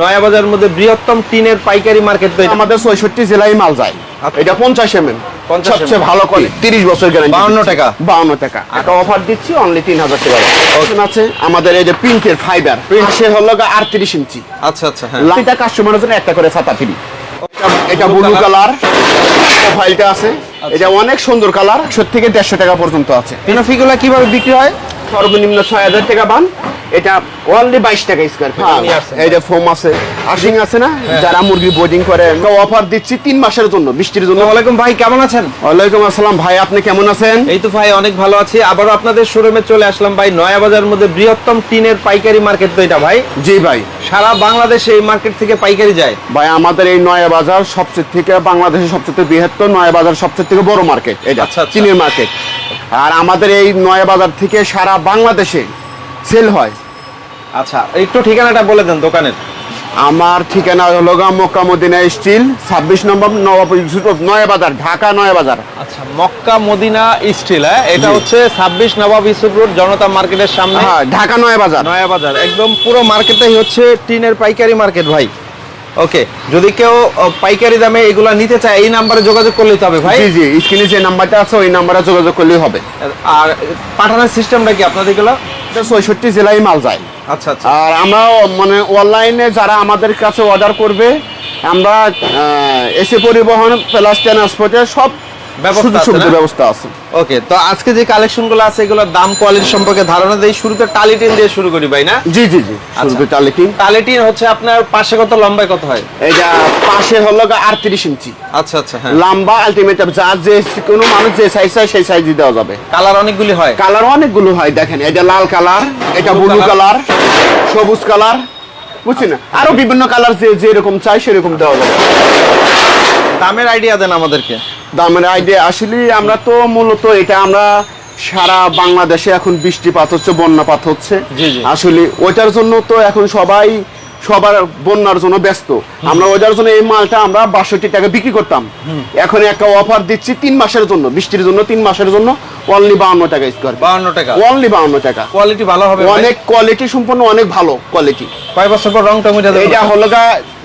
নয়া বাজারের মধ্যে বৃহত্তম টিনের পাইকারি মার্কেট তো আমাদের ছয়ষট্টি জেলায় মাল যায়। আচ্ছা। এটা পঞ্চাশ এম এম 50 সবচেয়ে ভালো করে তিরিশ বছর গ্যারান্টি 52 টাকা? বাউন্ন টাকা। একটা অফার দিচ্ছি অনলি তিন হাজার টাকা। অপশন আছে আমাদের এই যে প্রিন্টের ফাইবার সে হলো আটত্রিশ ইঞ্চি। আচ্ছা আচ্ছা হ্যাঁ। লাইটা কাস্টমারের জন্য একটা করে ছাতা ফ্রি এটা ব্লু কালার প্রোফাইলটা আছে। আচ্ছা। এটা অনেক সুন্দর কালার একশো থেকে দেড়শো টাকা পর্যন্ত আছে। ফিগুলা কীভাবে বিক্রি হয়? সর্বনিম্ন ছয় হাজার টাকা পান এটা অনলি বাইশ টাকা স্কোয়ার ফিট এই যে ফোম আছে আশিং আছে না? যারা মুরগি বোর্ডিং করে অফার দিচ্ছি তিন মাসের জন্য বৃষ্টির জন্য। ওয়ালাইকুম ভাই কেমন আছেন? ওয়ালাইকুম আসসালাম। ভাই আপনি কেমন আছেন? এই তো ভাই অনেক ভালো আছি। আবারও আপনাদের শোরুমে চলে আসলাম ভাই নয়া বাজারের মধ্যে বৃহত্তম টিনের পাইকারি মার্কেট তো এটা ভাই। জি ভাই। সারা বাংলাদেশে এই মার্কেট থেকে পাইকারি যায়। ভাই আমাদের এই নয়া বাজার সবচেয়ে থেকে বাংলাদেশের সবচেয়ে বৃহত্তর নয়া বাজার সবচেয়ে থেকে বড় মার্কেট এটা আচ্ছা, আচ্ছা। চীনের মার্কেট আর আমাদের এই নয়া বাজার থেকে সারা বাংলাদেশে সেল হয়। আচ্ছা একটু ঠিকানাটা বলে দেন দোকানের। আমার ঠিকানা হলো গা মক্কা মদিনা স্টিল ছাব্বিশ নম্বর নবাব ইউসুফ নয়া বাজার ঢাকা নয়া বাজার। আচ্ছা মক্কা মদিনা স্টিল হ্যাঁ? এটা হচ্ছে ছাব্বিশ নবাব ইসুফ রোড জনতা মার্কেটের সামনে। হ্যাঁ ঢাকা নয়া বাজার। নয়া বাজার একদম পুরো মার্কেটটাই হচ্ছে টিনের পাইকারি মার্কেট ভাই। ওকে যদি কেউ পাইকারি দামে এগুলা নিতে চায় এই নাম্বারে যোগাযোগ করলেই তো হবে ভাই। জি জি স্ক্রিনে যে নাম্বারটা আছে ওই নাম্বারে যোগাযোগ করলেই হবে। আর পাঠানোর সিস্টেমটা কি আপনাদের ছয়ষট্টি জেলায় মাল যায়। আচ্ছা আচ্ছা। আর আমরা মানে অনলাইনে যারা আমাদের কাছে অর্ডার করবে আমরা এসি পরিবহন প্লাস ট্রান্সপোর্টে সব ব্যবস্থা আছে সুবিধা না? ব্যবস্থা আছে। ওকে তো আজকে যে কালেকশনগুলো আছে এগুলোর দাম কোয়ালিটি সম্পর্কে ধারণা দেই শুরুতে টালি দিয়ে শুরু করি ভাই না? জি জি জি শুরুতে টালিটিং টালি হচ্ছে আপনার পাশে কত লম্বায় কত হয়? এটা পাশে হলো আটত্রিশ ইঞ্চি। আচ্ছা আচ্ছা হ্যাঁ। লম্বা আলটিমেট যার যে কোনো মানুষ যে সাইজ চায় সেই সাইজ দেওয়া যাবে। কালার অনেকগুলি হয়? কালার অনেকগুলো হয় দেখেন এটা লাল কালার এটা ব্লু কালার সবুজ কালার বুঝছি না আরও বিভিন্ন কালার যে যেরকম চাই সেরকম দেওয়া যাবে। দামের আইডিয়া দেন আমাদেরকে। দামের আইডিয়া আসলে আমরা তো মূলত এটা আমরা সারা বাংলাদেশে এখন বৃষ্টিপাত হচ্ছে বন্যাপাত হচ্ছে। আসলে ওইটার জন্য তো এখন সবাই সবার বন্যার জন্য ব্যস্ত। আমরা ওইটার জন্য এই মালটা আমরা বাষট্টি টাকা বিক্রি করতাম। এখন একটা অফার দিচ্ছি তিন মাসের জন্য বৃষ্টির জন্য তিন মাসের জন্য অনলি বাউন্ন টাকা স্কোয়ার বাউন্ন টাকা। অনলি বাউন্ন টাকা। কোয়ালিটি ভালো হবে অনেক কোয়ালিটি সম্পন্ন অনেক ভালো কোয়ালিটি কয় বছর পর রংটা এটা হলো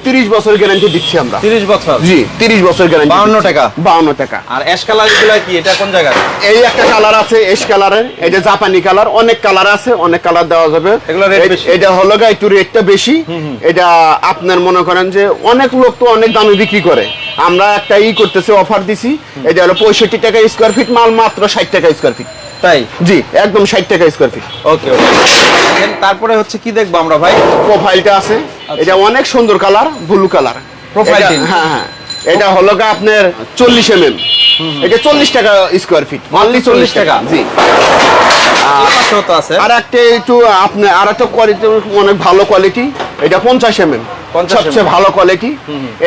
গা তিরিশ বছর গ্যারান্টি দিচ্ছি আমরা। তিরিশ বছর? জি তিরিশ বছর গ্যারান্টি 52 টাকা? বাউন্ন টাকা। আর অ্যাশ কালারগুলো কি? এটা কোন জায়গায় এই একটা কালার আছে এস কালারের এটা জাপানি কালার অনেক কালার আছে অনেক কালার দেওয়া যাবে। এগুলো এ- বেশি? এটা হলো গা একটু রেটটা বেশি। এটা আপনার মনে করেন যে অনেক লোক তো অনেক দামে বিক্রি করে। আমরা একটা ই করতেছি অফার দিছি। এটা হলো পঁয়ষট্টি টাকা স্কোয়ার ফিট মাল মাত্র ষাট টাকা স্কোয়ার ফিট তাই? জি একদম ষাট টাকা স্কোয়ার ফিট ওকে ওকে তারপরে হচ্ছে কি দেখব আমরা ভাই? প্রোফাইলটা আছে। এটা অনেক সুন্দর কালার ব্লু কালার টিন। হ্যাঁ হ্যাঁ। এটা হলো আপনার চল্লিশ এম এম এটা চল্লিশ টাকা স্কোয়ার ফিট অনলি চল্লিশ টাকা? জি। আর একটা একটু আপনার আর একটা কোয়ালিটি অনেক ভালো কোয়ালিটি এটা পঞ্চাশ এম এম 50 সবচেয়ে ভালো কোয়ালিটি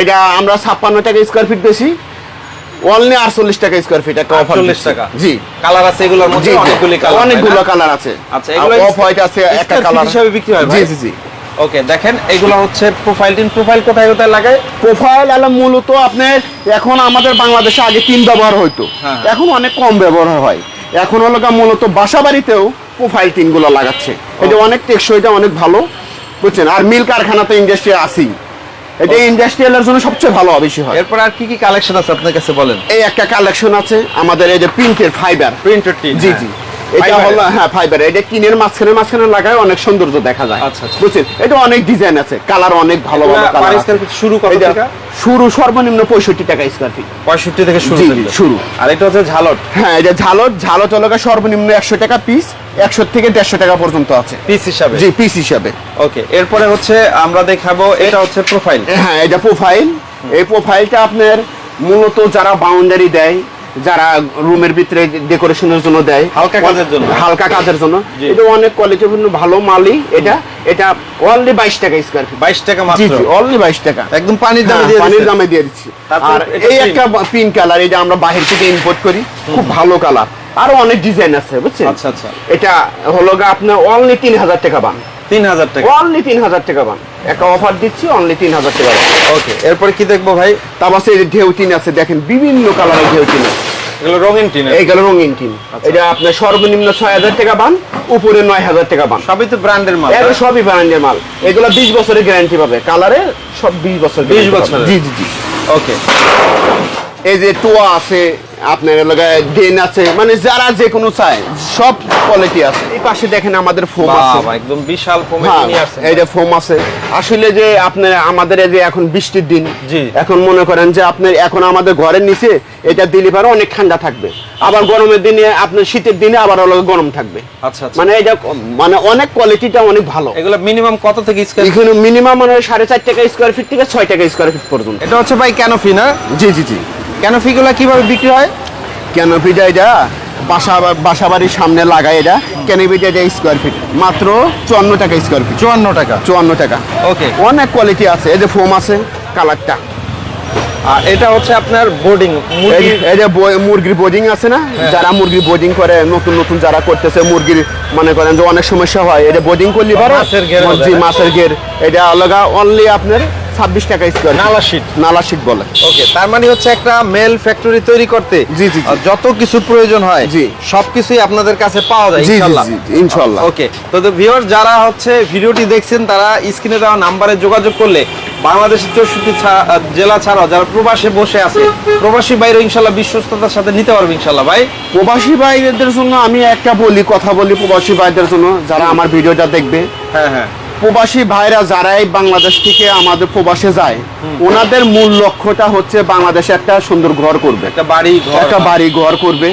এটা আমরা ছাপ্পান্ন টাকা স্কোয়ার ফিট বেশি। অনলি আটচল্লিশ টাকা স্কোয়ার ফিট একটা অফার 48 টাকা? জি। কালার আছে এগুলোর মধ্যে জি। কালার অনেকগুলো কালার আছে। আচ্ছা, এগুলো অফ হোয়াইট আছে একটা কালার হিসাবে বিক্রি হয় জি জি জি। ওকে দেখেন এগুলো হচ্ছে প্রোফাইল টিন প্রোফাইল কোথায় কোথায় লাগায় প্রোফাইল আলা মূলত আপনার এখন আমাদের বাংলাদেশে আগে তিন ব্যবহার হইতো। হ্যাঁ। এখন অনেক কম ব্যবহার হয়। এখন হলো মূলত বাসা বাড়িতেও প্রোফাইল টিনগুলো লাগাচ্ছে। এটা অনেক টেকসইটা অনেক ভালো বুঝছেন? আর মিল কারখানা তো ইন্ডাস্ট্রি আছেই। এটা ইন্ডাস্ট্রিয়ালের জন্য সবচেয়ে ভালো বেশি হয়। এরপর আর কি কি কালেকশন আছে আপনার কাছে বলেন? এই একটা কালেকশন আছে আমাদের এই যে প্রিন্টের ফাইবার প্রিন্টের জি জি। এটা হলো হ্যাঁ ফাইবার এটা কিনের মাঝখানে মাঝখানে লাগায় অনেক সৌন্দর্য দেখা যায়। আচ্ছা, আচ্ছা। বুঝছেন? এটা অনেক ডিজাইন আছে। কালার অনেক ভালো ভালো কালার শুরু কত শুরু সর্বনিম্ন পঁয়ষট্টি টাকা স্কোয়ার ফিট পঁয়ষট্টি থেকে শুরু। শুরু। আর এটা হচ্ছে ঝালট। হ্যাঁ এটা ঝালট। ঝালট হলো সর্বনিম্ন একশো টাকা পিস একশো থেকে দেড়শো টাকা পর্যন্ত আছে। পিস হিসাবে? জি পিস হিসাবে। ওকে এরপরে হচ্ছে আমরা দেখাবো এটা হচ্ছে প্রোফাইল হ্যাঁ এটা প্রোফাইল এই প্রোফাইলটা আপনার মূলত যারা বাউন্ডারি দেয় যারা রুমের ভিতরে ডেকোরেশনের জন্য দেয়। হালকা কাজের জন্য। হালকা কাজের জন্য। এটা অনেক কোয়ালিটিপূর্ণ ভালো মালই এটা। এটা অনলি বাইশ টাকা স্কোয়ার ফিট বাইশ টাকা মাত্র। জি অনলি বাইশ টাকা। একদম পানির দামে হ্যাঁ, দিয়ে পানির দামে দিয়ে দিচ্ছি। আর এই একটা পিঙ্ক কালার এটা আমরা বাহির থেকে ইম্পোর্ট করি। খুব ভালো কালার আরও অনেক ডিজাইন আছে বুঝছেন? আচ্ছা, আচ্ছা। এটা হলো গা আপনার অনলি তিন হাজার টাকা পান তিন হাজার টাকা। অনলি তিন হাজার টাকা পান। একটা অফার দিচ্ছি অনলি তিন হাজার টাকা পান। ওকে এরপরে কি দেখব ভাই? এই যে ঢেউ টিন আছে দেখেন বিভিন্ন কালারের ঢেউ টিন আছে। এগুলো রঙিন টিনের এইগুলো রঙিন টিন। এটা আপনার সর্বনিম্ন ছয় হাজার টাকা বান উপরে নয় হাজার টাকা বান সবই তো ব্র্যান্ডের মাল এগুলো সবই ব্র্যান্ডের মাল। এগুলো বিশ বছরের গ্যারান্টি পাবে। কালারে সব বিশ বছর 20 guarantee পাবে। জি জি জি। ওকে এই যে টোয়া আছে আপনার এলাকায় ডেন আছে। মানে যারা যে কোনো চায় সব কোয়ালিটি আছে। এই পাশে দেখেন আমাদের ফোম আছে। বাবা একদম বিশাল ফোমে হ্যাঁ, নিয়ে এই যে ফোম আছে। আসলে যে আপনার আমাদের এই যে এখন বৃষ্টির দিন জি। এখন মনে করেন যে আপনার এখন আমাদের ঘরের নিচে এটা দিলে পারে অনেক ঠান্ডা থাকবে। আবার গরমের দিনে আপনার শীতের দিনে আবার অলগ গরম থাকবে। আচ্ছা আচ্ছা। মানে এটা মানে অনেক কোয়ালিটিটা অনেক ভালো। এগুলো মিনিমাম কত থেকে স্কয়ার এখানে মিনিমাম মানে সাড়ে চার টাকা স্কোয়ার ফিট থেকে ছয় টাকা স্কোয়ার ফিট পর্যন্ত। এটা হচ্ছে ভাই ক্যানোফি না? জি জি জি। ক্যানোফি গুলো কীভাবে বিক্রি হয়? ক্যানোপিটা এটা? বাসা বাসা বাড়ির সামনে লাগায় এটা। ক্যানোপিটা এটা স্কোয়ার ফিট মাত্র চুয়ান্ন টাকা স্কোয়ার ফিট চুয়ান্ন টাকা। চুয়ান্ন টাকা। ওকে। অনেক কোয়ালিটি আছে। এই যে ফোম আছে কালারটা আর এটা হচ্ছে আপনার বোর্ডিং এই যে- মুরগির বোর্ডিং আছে না? হ্যাঁ। যারা মুরগির বোর্ডিং করে নতুন নতুন যারা করতেছে মুরগির মনে করেন যে অনেক সমস্যা হয়। এটা বোর্ডিং করলে মাছের না? মাছের ঘের। এটা আলাদা অনলি আপনার ছাব্বিশ টাকা স্কোয়ার নালা sheet। নালা শীট বলে ওকে তার মানে হচ্ছে একটা মেল ফ্যাক্টরি তৈরি করতে জি, জি। যত কিছু প্রয়োজন হয় জি। সবকিছুই আপনাদের কাছে পাওয়া যায় ইনশাআল্লাহ ইনশাআল্লাহ। ওকে তো ভিউয়ার যারা হচ্ছে ভিডিওটি দেখছেন তারা স্ক্রিনে দেওয়া নাম্বারে যোগাযোগ করলে বাংলাদেশের চৌষট্টি জেলা ছাড়াও যারা প্রবাসে বসে আছে প্রবাসী বাইরে ইনশাল্লাহ বিশ্বস্ততার সাথে নিতে পারবে ইনশাল্লাহ ভাই প্রবাসী ভাইদের জন্য আমি একটা বলি কথা বলি প্রবাসী ভাইদের জন্য যারা আমার ভিডিওটা দেখবে হ্যাঁ হ্যাঁ প্রবাসী ভাইরা যারাই বাংলাদেশ থেকে আমাদের প্রবাসে যায় ওনাদের মূল লক্ষ্যটা হচ্ছে বাংলাদেশে একটা সুন্দর ঘর করবে। একটা বাড়ি ঘর। একটা বাড়ি ঘর করবে।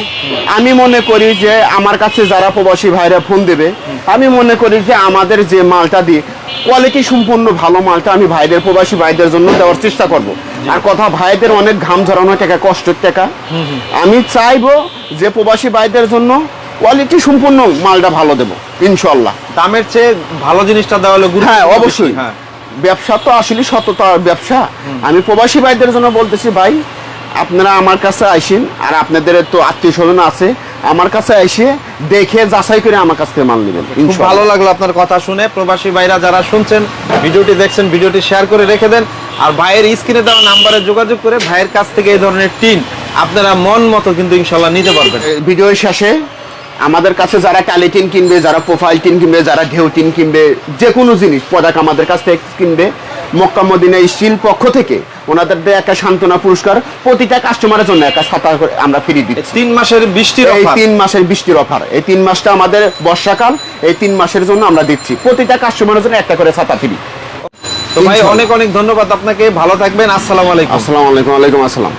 আমি মনে করি যে আমার কাছে যারা প্রবাসী ভাইরা ফোন দেবে আমি মনে করি যে আমাদের যে মালটা দিয়ে কোয়ালিটি সম্পূর্ণ ভালো মালটা আমি ভাইদের প্রবাসী ভাইদের জন্য দেওয়ার চেষ্টা করব। আর কথা ভাইদের অনেক ঘাম ঝরানো টাকা কষ্টের টাকা। আমি চাইব যে প্রবাসী ভাইদের জন্য কোয়ালিটি সম্পূর্ণ মালটা ভালো দেবো ইনশাল্লাহ দামের চেয়ে ভালো জিনিসটা দেওয়া হলো হ্যাঁ অবশ্যই। হ্যাঁ। ব্যবসা তো আসলে সততার ব্যবসা। আমি প্রবাসী ভাইদের জন্য বলতেছি ভাই আপনারা আমার কাছে আইসেন আর আপনাদের তো আত্মীয় স্বজন আছে আমার কাছে এসে দেখে যাচাই করে আমার কাছ থেকে মাল নেবেন খুব ভালো লাগল আপনার কথা শুনে। প্রবাসী ভাইরা যারা শুনছেন ভিডিওটি দেখছেন ভিডিওটি শেয়ার করে রেখে দেন। আর ভাইয়ের স্ক্রিনে দেওয়া নাম্বারে যোগাযোগ করে ভাইয়ের কাছ থেকে এই ধরনের টিন আপনারা মন মতো কিন্তু ইনশাল্লাহ নিতে পারবেন। এই ভিডিওর শেষে আমাদের কাছে যারা কালি টিন কিনবে যারা প্রোফাইল টিন কিনবে যারা ঢেউ টিন কিনবে যে কোনো জিনিস প্রোডাক্ট আমাদের কাছ থেকে কিনবে। মক্কা মদিনা স্টিল পক্ষ থেকে ওনাদের একটা সান্ত্বনা পুরস্কার প্রতিটা কাস্টমারের জন্য একটা ছাতা আমরা ফ্রি দিচ্ছি। তিন মাসের বৃষ্টির এই তিন মাসের বৃষ্টির অফার। এই তিন মাসটা আমাদের বর্ষাকাল এই তিন মাসের জন্য আমরা দিচ্ছি। প্রতিটা কাস্টমারের জন্য একটা করে ছাতা ফ্রি। তো ভাই অনেক অনেক ধন্যবাদ আপনাকে। ভালো থাকবেন। আসসালামু আলাইকুম। আসসালামু আলাইকুম। ওয়ালাইকুম আসসালাম।